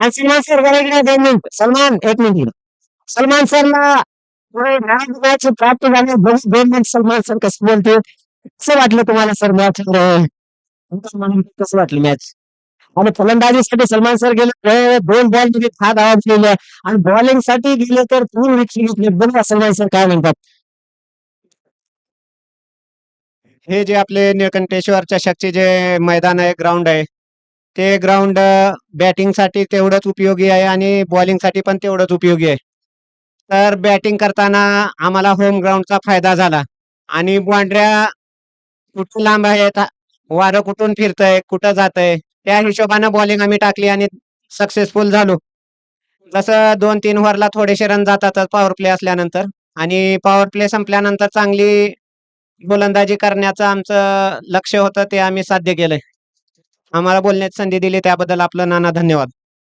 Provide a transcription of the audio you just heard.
आणि सलमान सर जरा दोन मिनिट सलमान एक मिनिट सलमान सरला मॅच प्राप्त झाले बघ दोन मिनिट सलमान सर कसं बोलते कसं वाटलं तुम्हाला सर मॅच कसं वाटलं मॅच आणि फलंदाजीसाठी सलमान सर गेले दोन बॉलमध्ये फार आवाज गेले. आणि बॉलिंगसाठी गेले तर पूर्ण विकेट घेतले. बघा सलमान सर काय म्हणतात. हे जे आपले निळकंठेश्वर चषकचे जे मैदान आहे ग्राउंड आहे ते ग्राउंड बॅटिंगसाठी तेवढंच उपयोगी आहे आणि बॉलिंगसाठी पण तेवढंच उपयोगी आहे. तर बॅटिंग करताना आम्हाला होम ग्राउंडचा फायदा झाला. आणि बॉन्ड्र्या कुठून लांब आहेत वारं कुठून फिरतंय कुठं जातंय त्या हिशोबानं बॉलिंग आम्ही टाकली आणि सक्सेसफुल झालो. जसं दोन तीन ओव्हरला थोडेसे रन जातातच पॉवर प्ले असल्यानंतर आणि पॉवर प्ले संपल्यानंतर चांगली गोलंदाजी करण्याचं आमचं लक्ष होतं ते आम्ही साध्य केलंय. आम्हाला बोलण्याची संधी दिली त्याबद्दल आपलं नाना धन्यवाद.